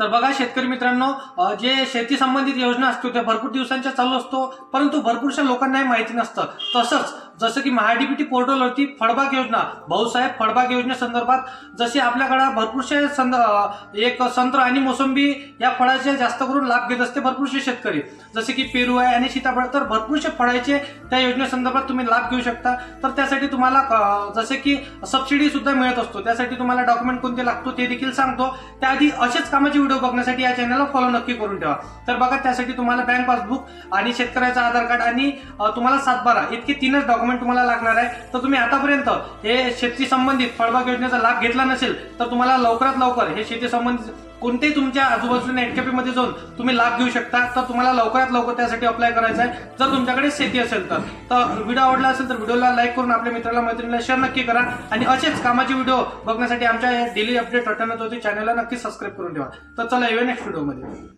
तर बघा शेतकरी मित्रांनो जे शेती संबंधित योजना असतो त्या भरपूर दिवसांच्या चालू असतो परंतु भरपूरशा लोकांनाही माहिती नसतं. तसंच जसं की महाडीबीटी पोर्टलवरती फळबाग योजना भाऊसाहेब फळबाग योजनेसंदर्भात जसे आपल्याकडे भरपूरसे संद एक संत्र आणि मोसंबी या फळाचे जास्त करून लाभ घेत असते भरपूरसे शेतकरी. जसे की पेरू आहे आणि सीताफळ तर भरपूरसे फळाचे त्या योजनेसंदर्भात तुम्ही लाभ घेऊ शकता. तर त्यासाठी तुम्हाला जसे की सबसिडी सुद्धा मिळत असतो. त्यासाठी तुम्हाला डॉक्युमेंट कोणते लागतो ते देखील सांगतो. त्याआधी असेच कामाचे व्हिडिओ बघण्यासाठी या चॅनलला फॉलो नक्की करून ठेवा. तर बघा त्यासाठी तुम्हाला बँक पासबुक आणि शेतकऱ्याचं आधार कार्ड आणि तुम्हाला सातबारा इतके तीनच डॉक्युमेंट तुम्हाला लागणार आहे. तर तुम्ही आतापर्यंत हे शेती संबंधित फळबाग योजनेचा लाभ घेतला नसेल तर तुम्हाला लवकरात लवकर हे शेती संबंधित कोणतेही तुमच्या आजूबाजूने एनकेपीमध्ये मध्ये जाऊन तुम्ही लाभ घेऊ शकता. तर तुम्हाला लवकरात लवकर त्यासाठी अप्लाय करायचं आहे. जर तुमच्याकडे शेती असेल तर तर व्हिडिओ आवडला असेल तर व्हिडिओला लाईक करून आपल्या मित्राला मैत्रिणीला शेअर नक्की करा. आणि असेच कामाचे व्हिडिओ बघण्यासाठी आमच्या डेली अपडेट रटण्यात होती. चॅनलला नक्की सबस्क्राईब करून ठेवा. तर चला येऊया नेक्स्ट व्हिडिओमध्ये